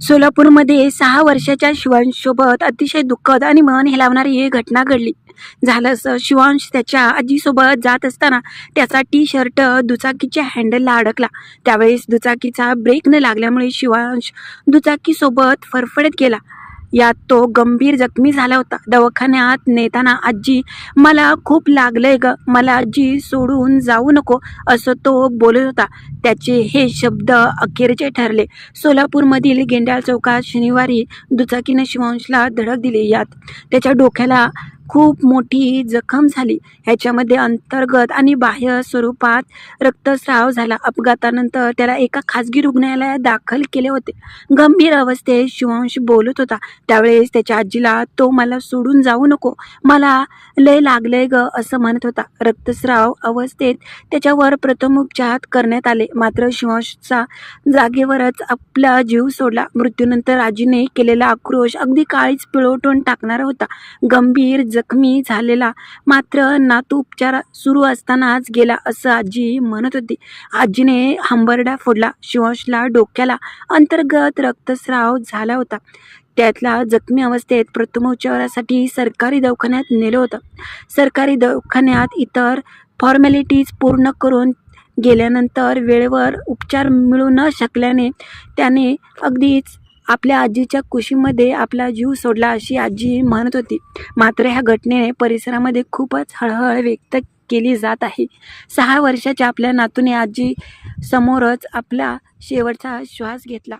सोलापूरमध्ये सहा वर्षाच्या शिवांशसोबत अतिशय दुःखद आणि मन हेलावणारी ही घटना घडली. झालं असं शिवांश त्याच्या आजीसोबत जात असताना त्याचा टी शर्ट दुचाकीच्या हँडलला अडकला. त्यावेळेस दुचाकीचा ब्रेक न लागल्यामुळे शिवांश दुचाकीसोबत फरफडत गेला यात तो गंभीर जखमी झाला होता. दवाखान्यात नेताना आजी मला खूप लागलंय ग. मला आजी सोडून जाऊ नको असं तो बोलत होता. त्याचे हे शब्द अखेरचे ठरले. सोलापूरमधील गेंडाळ चौकात शनिवारी दुचाकीनं शिवांशला धडक दिली. यात त्याच्या डोक्याला खूप मोठी जखम झाली. ह्याच्यामध्ये अंतर्गत आणि बाह्य स्वरूपात रक्तस्राव झाला. अपघातानंतर त्याला एका खाजगी रुग्णालयात दाखल केले होते. गंभीर अवस्थेत शिवांश बोलत होता. त्यावेळेस त्याच्या आजीला तो मला सोडून जाऊ नको. मला लय लागलंय ग असं म्हणत होता. रक्तस्राव अवस्थेत त्याच्यावर प्रथमोपचार करण्यात आले. मात्र शिवांशचा जागेवरच आपला जीव सोडला. मृत्यूनंतर आजीने केलेला आक्रोश अगदी काळीच पिळवटून टाकणारा होता. गंभीर जखमी झालेला. मात्र नातू उपचार सुरू असतानाच गेला असं आजी म्हणत होती. आजीने हंबरडा फोडला. शिवांशला डोक्याला अंतर्गत रक्तस्राव झाला होता. त्यातला जखमी अवस्थेत प्रथमोपचारासाठी सरकारी दवाखान्यात नेलं होतं. सरकारी दवाखान्यात इतर फॉर्मॅलिटीज पूर्ण करून गेल्यानंतर वेळेवर उपचार मिळू न शकल्याने त्याने अगदीच आपल्या आजीच्या कुशीमध्ये आपला जीव सोडला अशी आजी म्हणत होती. मात्र ह्या घटनेने परिसरामध्ये खूपच हळहळ व्यक्त केली जात आहे. सहा वर्षाच्या आपल्या नातूने आजी समोरच आपला शेवटचा श्वास घेतला.